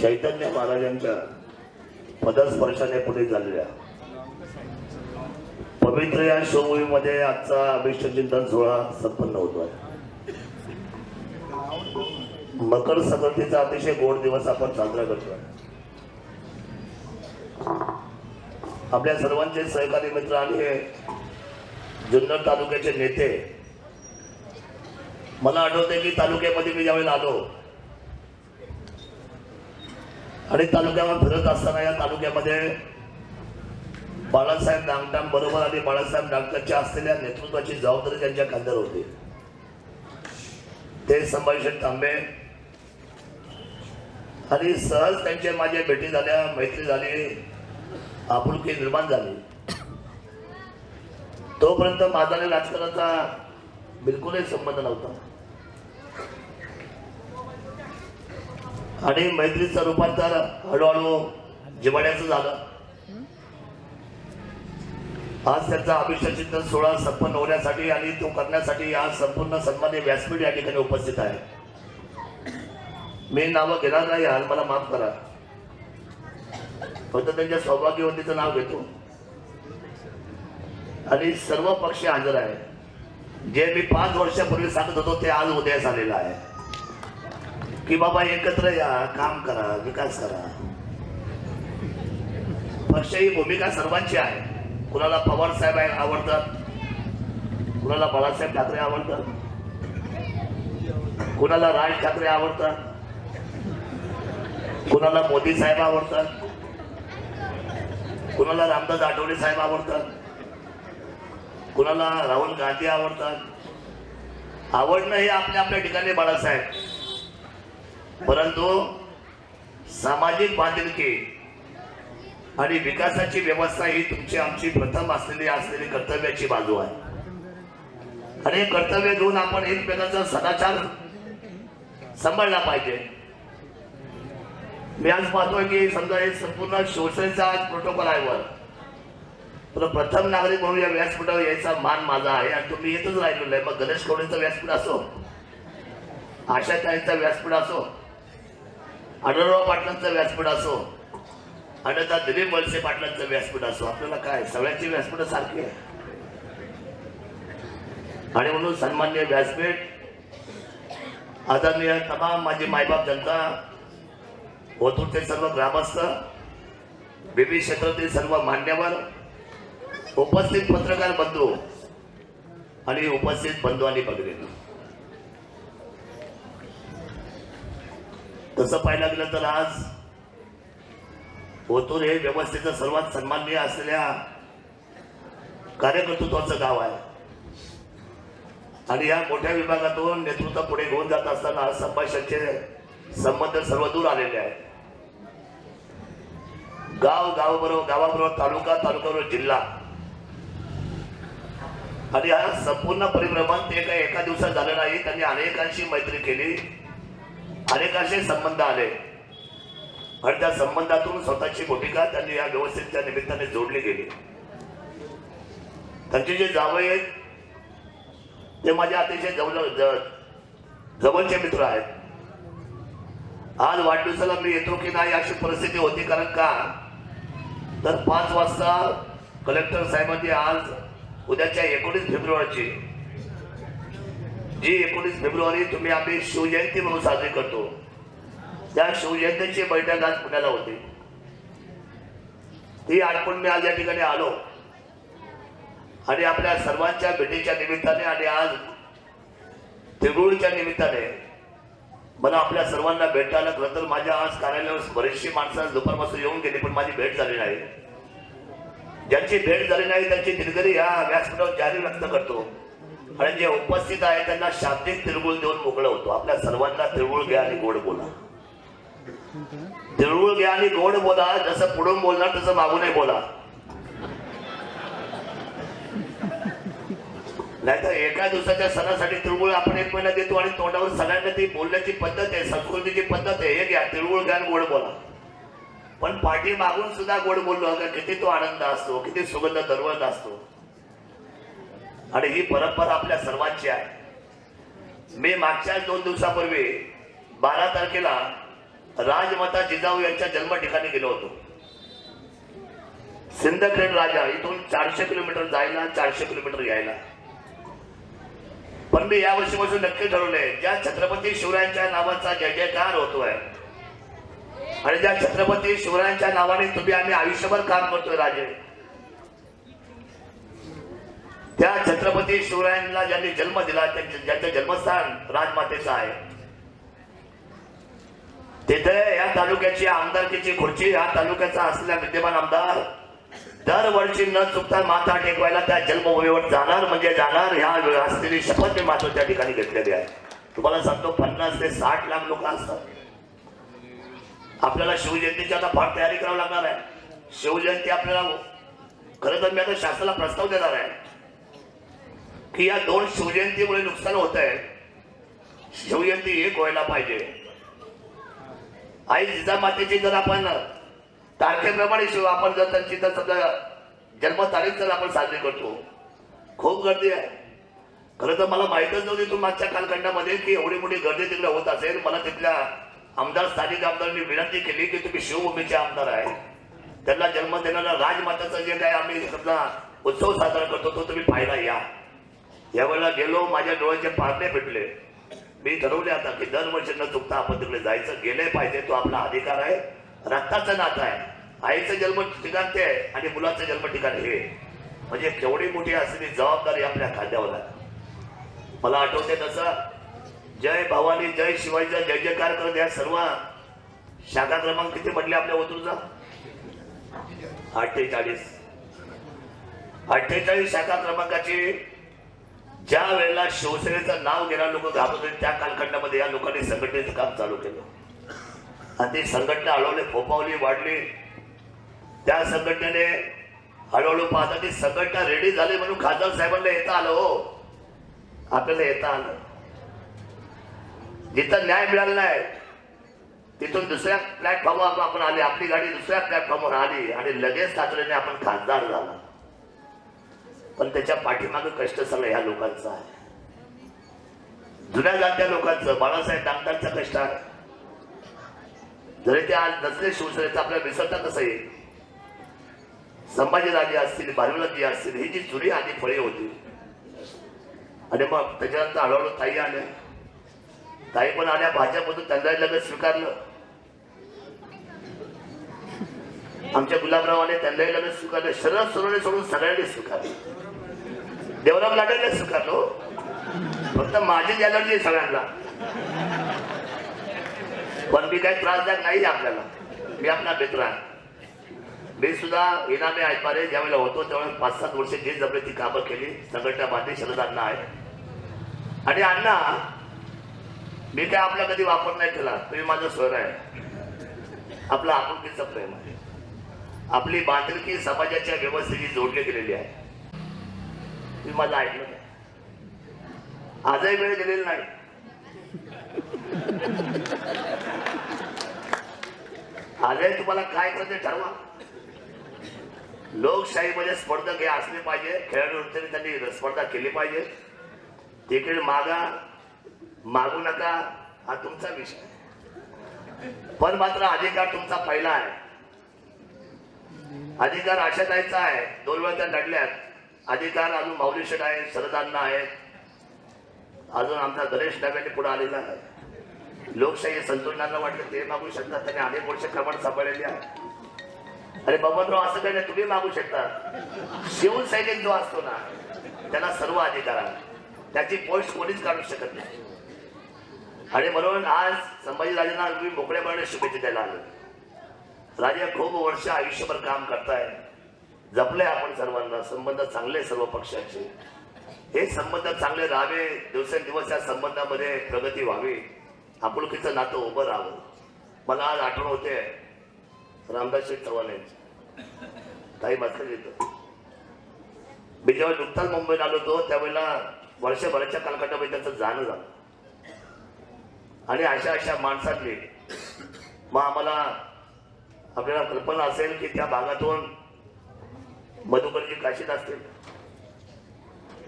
चैतन्य महाराजांच्या पदस्पर्शाने पुढे झालेल्या पवित्र या शोभूमीमध्ये आजचा अभिष्ट चिंतन सोहळा संपन्न होतो आहे. मकर संक्रांतीचा अतिशय गोड दिवस आपण साजरा करतोय आपल्या सर्वांचे सहकारी मित्र आणि हे जुन्नर तालुक्याचे नेते मला आठवते की तालुक्यामध्ये मी ज्यावेळेला आलो आणि तालुक्यावर फिरत असताना या तालुक्यामध्ये बाळासाहेब डांगटां बरोबर आणि बाळासाहेब नागटांच्या असलेल्या नेतृत्वाची जबाबदारी त्यांच्या खांद्यावर होती. ते संभाषण तांबे आणि सहज त्यांच्या माझ्या भेटी झाल्या मैत्री झाली आपुलकी निर्माण झाली. तोपर्यंत माझा आणि राजकारणाचा बिलकुलही संबंध नव्हता. आणि मैत्रीचं रूपांतर हळूहळू जिवाड्याचं झालं. आज त्यांचा अभिषेक चिंतन सोहळा संपन्न होण्यासाठी आणि तो करण्यासाठी आज संपूर्ण सन्मान्य व्यासपीठ या ठिकाणी उपस्थित आहे. मी नावं घेणार नाही आज मला माफ करा. फक्त त्यांच्या सौभाग्यवतीचं नाव घेतो. आणि सर्व पक्ष हजर आहे. जे मी पाच वर्षापूर्वी सांगत होतो ते आज उदयास झालेलं आहे. की बाबा एकत्र या काम करा विकास करा. पक्ष ही भूमिका सर्वांची आहे. कुणाला पवार साहेब आहे- आवडतात? कुणाला बाळासाहेब ठाकरे आवडतात? कुणाला राज ठाकरे आवडतात? कुणाला मोदी साहेब आवडतात? कुणाला रामदास आठवले साहेब आवडतात? कुणाला राहुल गांधी आवडतात? आवडणं हे आपल्या आपल्या ठिकाणी बाळासाहेब. परंतु सामाजिक बांधिलकी आणि विकासाची व्यवस्था ही तुमची आमची प्रथम असलेली असलेली कर्तव्याची बाजू आहे. आणि कर्तव्य घेऊन आपण एकमेकांचा सदाचार सांभाळला पाहिजे. मी आज पाहतोय की समजा हे संपूर्ण शोषणचा आज प्रोटोकॉल आहे वर. तर प्रथम नागरिक म्हणून या व्यासपीठावर यायचा मान माझा आहे आणि तुम्ही येतच राहिलेलो आहे. मग गणेश कवडेचा व्यासपीठ असो आशा ताईंचा व्यासपीठ असो आढळराव पाटलांचं व्यासपीठ असो आणि दिलीप वळसे पाटलांचं व्यासपीठ असो आपल्याला काय सगळ्यांची व्यासपीठ सारखी आहे. आणि म्हणून सन्मान्य व्यासपीठ आदरणीय तमाम माझी मायबाप जनता ओतूरचे सर्व ग्रामस्थ विविध क्षेत्रातील सर्व मान्यवर उपस्थित पत्रकार बंधू आणि उपस्थित बंधू आणि भगिनी तसं पाहायला गेलं तर आज ओतूर हे व्यवस्थेचं सर्वात सन्माननीय असलेल्या कार्यकर्तृत्वाचं गाव आहे. आणि या मोठ्या विभागातून नेतृत्व पुढे घेऊन जात असताना संभाषणचे संबंध सर्व दूर आलेले आहेत. गाव गावाबरोबर गावाबरोबर तालुका तालुक्याबरोबर जिल्हा. आणि हा संपूर्ण परिभ्रमण ते काही एका दिवसात झालं नाही. त्यांनी अनेकांशी मैत्री केली. अनेकांचे संबंध आले. आणि त्या संबंधातून स्वतःची भूमिका त्यांनी या व्यवस्थेच्या निमित्ताने जोडली गेली. त्यांचे जे जावई आहेत ते माझ्या अतिशय जवळ जवळचे मित्र आहेत. आज वाढदिवसाला मी येतो की नाही अशी परिस्थिती होती कारण का? तर पाच वाजता कलेक्टर साहेबांनी आज उद्याच्या एकोणीस फेब्रुवारीची जी एकोणीस फेब्रुवारी तुम्ही आम्ही शिवजयंती म्हणून साजरी करतो. त्या शिवजयंतीची बैठक आज पुण्याला होती. ती आठवण मी आज या ठिकाणी आलो. आणि आपल्या सर्वांच्या भेटीच्या निमित्ताने आणि आज तिरुळच्या निमित्ताने मला आपल्या सर्वांना भेटायला खरं तर माझ्या आज कार्यालयावर बरीचशी माणसं दुपारपासून येऊन गेली पण माझी भेट झाली नाही. ज्यांची भेट झाली नाही त्यांची दिलगिरी या व्यासपीठावर जाहीर व्यक्त करतो. आणि जे उपस्थित आहे त्यांना शाब्दिक तिळगुळ देऊन मोकळं होतो. आपल्या सर्वांना तिळगुळ घ्या आणि गोड बोला. तिळगुळ घ्या आणि गोड बोला. जसं पुढून बोलणार तसं मागूनही बोला. नाहीतर एका दिवसाच्या सणासाठी तिळगुळ आपण एक महिना देतो आणि तोंडावर सगळ्यांना ती बोलण्याची पद्धत आहे संस्कृतीची पद्धत आहे. हे घ्या तिळगुळ घ्या गोड बोला. पण पाठी मागून सुद्धा गोड बोललो. का किती तो आनंद असतो किती सुगंध दरवळत असतो. आणि ही परंपरा आपल्या सर्वांची आहे. मी मागच्या दोन दिवसापूर्वी बारा तारखेला राजमाता जिजाऊ यांच्या जन्म ठिकाणी गेलो होतो. सिंदखेड राजा इथून चारशे किलोमीटर जायला चारशे किलोमीटर यायला. पण मी या वर्षीपासून नक्की ठरवलंय ज्या छत्रपती शिवरायांच्या नावाचा जय जयकार होतोय आणि ज्या छत्रपती शिवरायांच्या नावाने तुम्ही आम्ही आयुष्यभर काम करतोय राजे त्या छत्रपती शिवरायांना ज्यांनी जन्म दिला ज्यांचं जन्मस्थान राजमातेचं आहे. तिथे या तालुक्याची आमदारकीची खुर्ची या तालुक्याचा असलेला विद्यमान आमदार दरवर्षी न चुकता माथा टेकवायला त्या जन्मभूमीवर जाणार म्हणजे जाणार ह्या असलेली शपथ मी मात्र त्या ठिकाणी घेतलेली आहे. तुम्हाला सांगतो पन्नास ते साठ लाख लोक असतात. आपल्याला शिवजयंतीची आता फार तयारी करावी लागणार आहे. शिवजयंती आपल्याला खरं तर मी आता शासनाला प्रस्ताव देणार आहे. की या दोन शिवजयंतीमुळे नुकसान होत आहे. शिवजयंती एक व्हायला पाहिजे. आई जिजामातेची जर आपण तारखेप्रमाणे शिव आपण जर त्यांची तर समजा जन्मतारीख जर आपण साजरी करतो. खूप गर्दी आहे. खरं तर मला माहीतच नव्हती तू मागच्या कालखंडामध्ये की एवढी मोठी गर्दी तिकडे होत असेल. मला तिथल्या आमदार स्थानिक आमदारांनी विनंती केली की तुम्ही शिवभूमीचे आमदार आहे. त्यांना जन्म देणारा राजमाताचं जे काय आम्ही समजा उत्सव साजरा करतो तो तुम्ही पाहायला या. यावेळेला गेलो माझ्या डोळ्याचे पारणे भेटले मी ठरवले आता की दरवर्षी न चुकता आपण तिकडे जायचं. गेले पाहिजे तो आपला अधिकार आहे. रक्ताचं नातं आहे. आईचं जन्म ठिकाण ते आहे आणि मुलाचं जन्म ठिकाण हे. म्हणजे केवढी मोठी असलेली जबाबदारी आपल्या खांद्यावर आहे. मला आठवते तसं जय भवानी जय शिवाजीचा जय जयकार करत या सर्व शाखा क्रमांक किती म्हटले आपल्या ओतूरचा? अठ्ठेचाळीस. अठ्ठेचाळीस शाखा क्रमांकाची ज्या वेळेला शिवसेनेचं नाव घेणारे लोक घाबरत होते त्या कालखंडामध्ये या लोकांनी संघटनेचं काम चालू केलं. आणि ती संघटना हळवली फोपावली वाढली. त्या संघटनेने हळूहळू पाहता ती संघटना रेडी झाली म्हणून खासदार साहेबांना येता आलं हो. आपल्याला येता आलं. जिथं न्याय मिळाला नाही तिथून दुसऱ्या प्लॅटफॉर्मवर आपण आले आपली गाडी दुसऱ्या प्लॅटफॉर्मवर आली आणि लगेच तातडीने आपण खासदार झाला. पण त्याच्या पाठीमागे कष्ट सगळं ह्या लोकांचं आहे. जुन्या जाणत्या लोकांचं बाळासाहेब दामदारचं कष्ट आहे. जरी ते आज नसले शिवसेनेचं आपल्याला विसरता कसं येईल? संभाजीराजे असतील बालवलजी असतील ही जी जुनी आधी फळे होती. आणि मग त्याच्यानंतर हळूहळू ताई आल्या. ताई पण आल्या भाज्यामधून त्यांना लगेच स्वीकारलं. आमच्या गुलाबरावाने त्यांनाही लगेच स्वीकारलं. शरद सोनवणे सोडून सगळ्यांनी स्वीकारले. देवराम लाडेने स्वीकारलो हो. फक्त माझीच अलर्जी आहे सगळ्यांना. पण मी काही त्रासदायक नाही आपल्याला. मी आपला मित्र आहे. मी सुद्धा इनामे ऐकणारे ज्यावेळेला होतो त्यावेळेला पाच सात वर्ष जे जमले ती कामं केली. संघटना बांधली शरद अण्णा आहे आणि अण्णा मी काय आपला कधी वापर नाही केला. तुम्ही माझं स्वर आहे. आपला आपुलकीचं प्रेम आहे. आपली बांधिलकी समाजाच्या व्यवस्थेशी जोडली गेलेली आहे. तुम्ही माझं ऐकलं नाही. आजही वेळ दिलेला नाही. आजही तुम्हाला काय करते ठरवा. लोकशाहीमध्ये स्पर्धक हे असले पाहिजे खेळाडू तरी त्यांनी स्पर्धा केली पाहिजे. तिकीट मागा मागू नका हा तुमचा विषय. पण मात्र अधिकार तुमचा पहिला आहे. अधिकार आशाताईचा आहे दोन वेळा त्या लढल्यात अधिकार अजून माऊली शेठ आहे सरदांना आहे. अजून आमचा गणेश डाब्याने पुढे आलेला आहे. लोकशाही संतुलनाला वाटलं ते मागू शकतात त्यांनी अनेक वर्ष क्रमांक सांभाळलेली आहे. अरे बबनराव असं काही नाही तुम्ही मागू शकता. शिवसैनिक जो असतो ना त्याला सर्व अधिकार आहे त्याची पोस्ट कोणीच काढू शकत नाही. आणि म्हणून आज संभाजीराजांना तुम्ही मोकळेपणाने शुभेच्छा द्यायला आलो राजा खूप वर्ष आयुष्यभर काम करताय. जपले आपण सर्वांना संबंध चांगले सर्व पक्षाचे. हे संबंध चांगले राहावे दिवसेंदिवस या संबंधामध्ये प्रगती व्हावी. आपुलकीचं नातं उभं राहावं. मला आज आठवण होते. रामदास शेठ चव्हाण यांची. काही मात्र येतं. मी जेव्हा नुकताच मुंबईत आलो होतो त्यावेळेला वर्षभराच्या कालखंडामध्ये त्यांचं जाणं झालं. आणि अशा अशा माणसातली मग आम्हाला आपल्याला कल्पना असेल की त्या भागातून मधुकरजी काशीत असतील.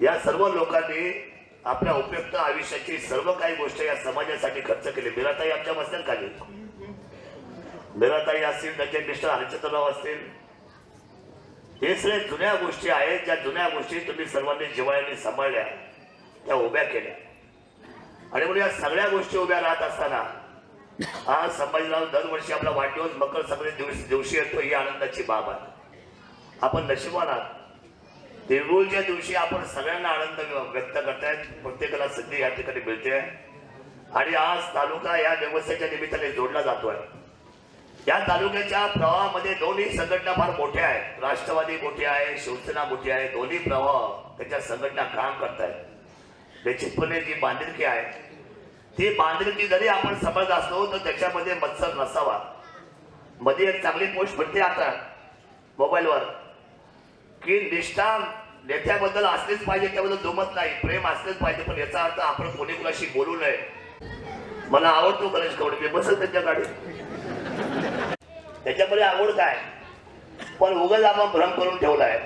या सर्व लोकांनी आपल्या उपयुक्त आयुष्याची सर्व काही गोष्ट या समाजासाठी खर्च केली. मिराताई आमच्या बसतात खाली. मिराताई असतील त्याचे मिस्टर हरिचंद्रराव असतील. हे सगळे जुन्या गोष्टी आहेत ज्या जुन्या गोष्टी तुम्ही सर्वांनी जिवाळ्याने सांभाळल्या त्या उभ्या केल्या. आणि म्हणून या सगळ्या गोष्टी उभ्या राहत असताना आज संभाजीराव दरवर्षी आपला वाढदिवस मकर संक्रांत दिवशी दिवशी येतो ही आनंदाची बाब आहे. आपण नशिबान आहात देऊळच्या दिवशी आपण सगळ्यांना आनंद व्यक्त करतायत प्रत्येकाला संधी या ठिकाणी मिळते. आणि आज तालुका या व्यवस्थेच्या निमित्ताने जोडला जातोय. या तालुक्याच्या प्रवाहामध्ये दोन्ही संघटना फार मोठ्या आहेत. राष्ट्रवादी मोठी आहे शिवसेना मोठी आहे. दोन्ही प्रवाह त्याच्या संघटना काम करतायत. निश्चितपणे जी बांधिलकी आहे ती बांधिलकी जरी आपण समजत असलो तर त्याच्यामध्ये मत्सर नसावा. मध्ये एक चांगली पोस्ट भेटते आता मोबाईलवर. की निष्ठा नेत्याबद्दल असलीच पाहिजे त्याबद्दल दुमत नाही. प्रेम असलेच पाहिजे पण याचा अर्थ आपण कोणी कुणाशी बोलू नये. मला आवडतो गणेश कवडे मी बसत त्यांच्या गाडीत त्याच्यामध्ये आवड काय? पण उगल आपण भ्रम करून ठेवलाय.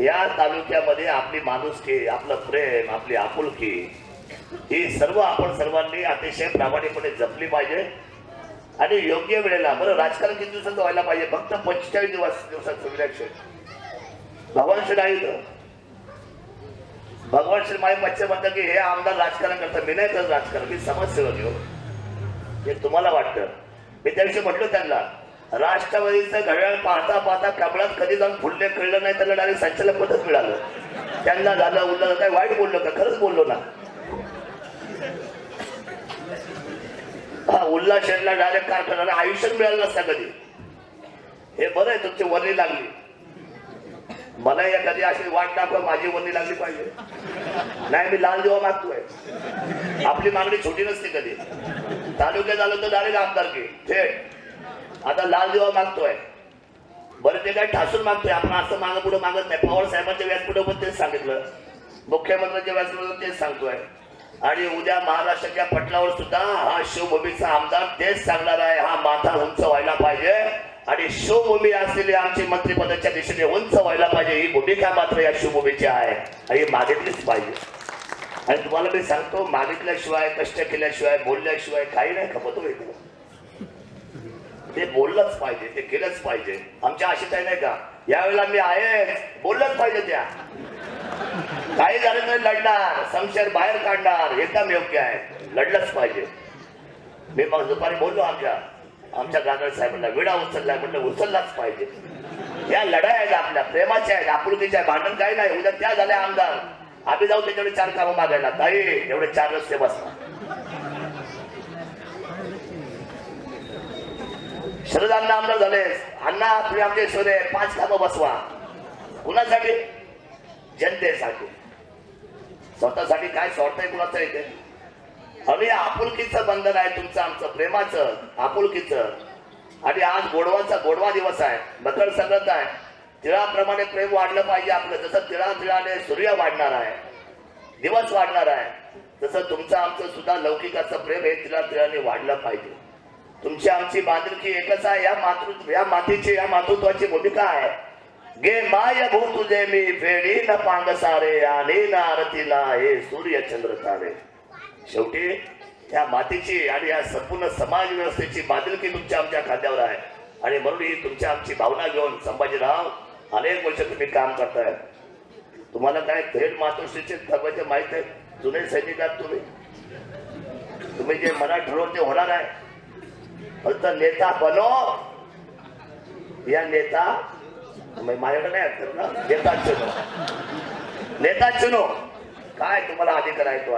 या तालुक्यामध्ये आपली माणुसकी आपलं प्रेम आपली आपुलकी हे सर्व आपण सर्वांनी अतिशय प्रामाणिकपणे जपली पाहिजे. आणि योग्य वेळेला बरं राजकारण किती दिवसात व्हायला पाहिजे? फक्त पंचेचाळीस दिवस दिवसात सुविधा भगवान श्री नाही भगवान श्री माई मच्छे म्हणतात की हे आमदार राजकारण करतात मी नाही करत राजकारण मी समाजसेवक घेऊ हो. हे. तुम्हाला वाटतं. मी त्या दिवशी त्यांना राष्ट्रवादीचं घड्याळ पाहता पाहता कमळात कधी जाऊन फुलले कळलं नाही त्यांना डायरेक्ट संचालक पदच मिळालं. त्यांना झालं उरलं काय वाईट बोललो का? खरंच बोललो ना. हा उल्हास शेठला डायरेक्ट कारखान्याला आयुष्य मिळालं नसतं कधी. हे बरं आहे तुमची वर्णी लागली. मला या कधी अशी वाट दाखव माझी वर्णी लागली पाहिजे. नाही मी लाल दिवा मागतोय. आपली मागणी छोटी नसते कधी. तालुक्यात आलं तर डायरेक्ट आमदारकी थेट आता लाल दिवा मागतोय बरं ते काय ठासून मागतोय आपण असं मागं पुढे मागत नाही. पवार साहेबांच्या व्यासपीठावर पण तेच सांगितलं. मुख्यमंत्र्यांच्या व्यासपीठावर तेच सांगतोय. आणि उद्या महाराष्ट्राच्या पटलावर सुद्धा हा शिवभूमीचा आमदार तेच सांगणार आहे हा माथा उंच व्हायला पाहिजे. आणि शिवभूमी असलेली आमची मंत्रिपदाच्या दिशेने उंच व्हायला पाहिजे ही भूमिका मात्र या शिवभूमीची आहे. आणि ही मागितलीच पाहिजे. आणि तुम्हाला मी सांगतो मागितल्याशिवाय कष्ट केल्याशिवाय बोलल्याशिवाय काही नाही खपत होईल ते बोललंच पाहिजे ते केलंच पाहिजे. आमच्या आशित आहे नाही का? यावेळेला मी आहे बोललंच पाहिजे त्या. काही झालं तरी लढणार संशय बाहेर काढणार एकदम योग्य आहे. लढलंच पाहिजे. मी मग दुपारी बोललो आमच्या आमच्या गागड साहेबांना विडा उचलला म्हटलं उचललाच पाहिजे. या लढाई आहेत आपल्या प्रेमाच्या आहेत आपुलकीच्या भांडण काही नाही. उद्या त्या झाल्या आमदार. आम्ही जाऊ त्याच्याकडे चार कामं मागायला. ताई एवढे चार रस्ते बसणार. शरदांना आमदार झाले. अण्णा तुम्ही आमचे शोधे पाच कामं बसवा. कुणासाठी? जनतेसाठी. स्वतःसाठी काय सोडताय कुणाचं येते अरे आपुलकीचं बंधन आहे तुमचं आमचं प्रेमाचं आपुलकीचं. आणि आज गोडवाचा गोडवा दिवस आहे मकर संक्रांत आहे. तिळाप्रमाणे प्रेम वाढलं पाहिजे आपलं जसं तिळा तिळाने सूर्य वाढणार आहे दिवस वाढणार आहे तसं तुमचं आमचं सुद्धा लौकिकाचं प्रेम हे तिळा तिळाने वाढलं पाहिजे. तुमची आमची बांधिलकी एकच आहे या मातृ या मातीची या मातृत्वाची भूमिका आहे. गे माय भू तुझे मी फेडी न पांग सारे आणि न आरतीला हे सूर्य चंद्र तारे. शेवटी या मातीची आणि या संपूर्ण समाज व्यवस्थेची बादलकी तुमच्या आमच्या खात्यावर आहे. आणि म्हणून ही तुमच्या आमची भावना घेऊन संभाजीराव अनेक वर्ष तुम्ही काम करताय. तुम्हाला काय थेट मातोश्रीचे धर्माचे माहीत आहे जुने आहात तुम्ही? तुम्ही जे मनात ठरवून ते होणार आहे फक्त नेता बनो. या नेता माझ्याकडे नाही आहेत ना. नेता चुनो. नेता चुनो. काय तुम्हाला अधिकार आहे तो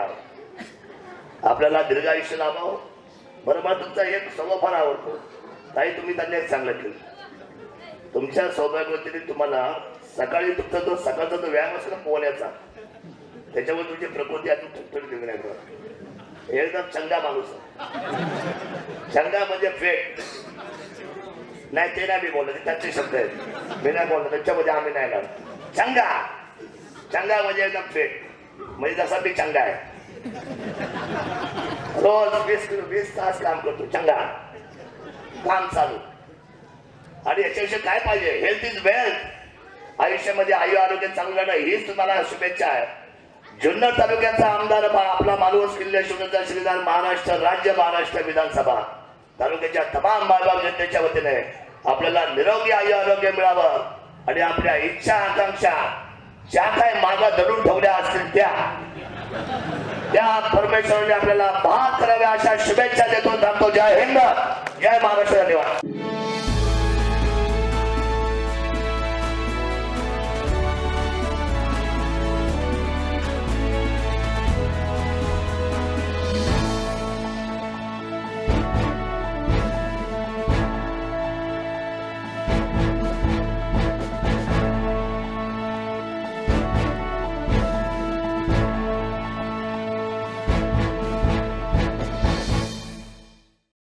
आपल्याला दीर्घ आयुष्य लाभावं. बरं मला तुमचा एक स्वभाव फार आवडतो. ताई तुम्ही त्यांनी एक चांगलं केलं. तुमच्या सौभाग्यवतीने तुम्हाला सकाळी तुमचा जो सकाळचा जो व्यायाम असतो ना पोहण्याचा त्याच्यावर तुमची प्रकृती अजून ठणठणीत वेगळी नाही एकदम चंगा माणूस चंगा म्हणजे फेट नाही ते नाही मी बोलत ते शब्द आहेत. मी नाही बोललो त्याच्यामध्ये आम्ही नाही घालत चंगा! चंगा म्हणजे एकदम फेट म्हणजे जसा मी चंगा आहे. रोज वीस वीस तास काम करतो चंगा. काम चालू. आणि याच्याविषयी काय पाहिजे? हेल्थ इज वेल्थ आयुष्यामध्ये आयु आरोग्य चांगलं राहणं हीच तुम्हाला शुभेच्छा आहे. जुन्नर तालुक्याचा आमदार बा- आपला मालवस किल्ले शिवनेचा श्रीदार महाराष्ट्र राज्य महाराष्ट्र विधानसभा. तालुक्याच्या तमाम बालबाग जनतेच्या वतीने आपल्याला निरोगी आयु आरोग्य मिळावं. आणि आपल्या इच्छा आकांक्षा ज्या काय मागा धरून ठेवल्या असतील त्या. त्या परमेश्वराने आपल्याला भाग कराव्या अशा शुभेच्छा देतो थांबतो. जय हिंद. जय महाराष्ट्र धन्यवाद.